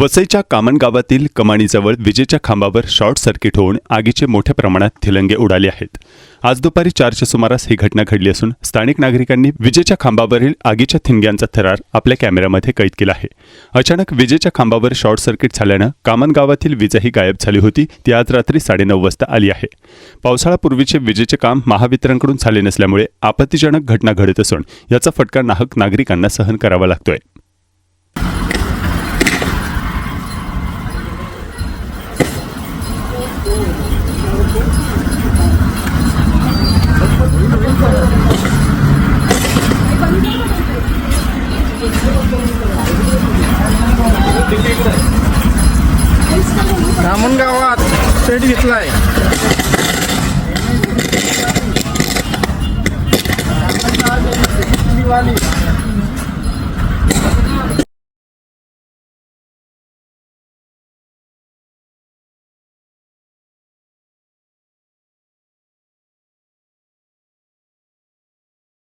वसईच्या कामन गावातील कमाणीजवळ विजेच्या खांबावर शॉर्ट सर्किट होऊन आगीचे मोठ्या प्रमाणात थिलंगे उडाले आहेत. आज दुपारी चारच्या सुमारास ही घटना घडली असून स्थानिक नागरिकांनी विजेच्या खांबावरील आगीच्या थिंग्यांचा थरार आपल्या कॅमेऱ्यामध्ये कैद केला आहे. अचानक विजेच्या खांबावर शॉर्ट सर्किट झाल्यानं कामन गावातील वीजही गायब झाली होती. ती आज रात्री साडेनऊ वाजता आली आहे. पावसाळापूर्वीचे विजेचे काम महावितरणकडून झाले नसल्यामुळे आपत्तीजनक घटना घडत असून याचा फटका नाहक नागरिकांना सहन करावा लागतोय. धामण गावात सेट घेतलाय. वाली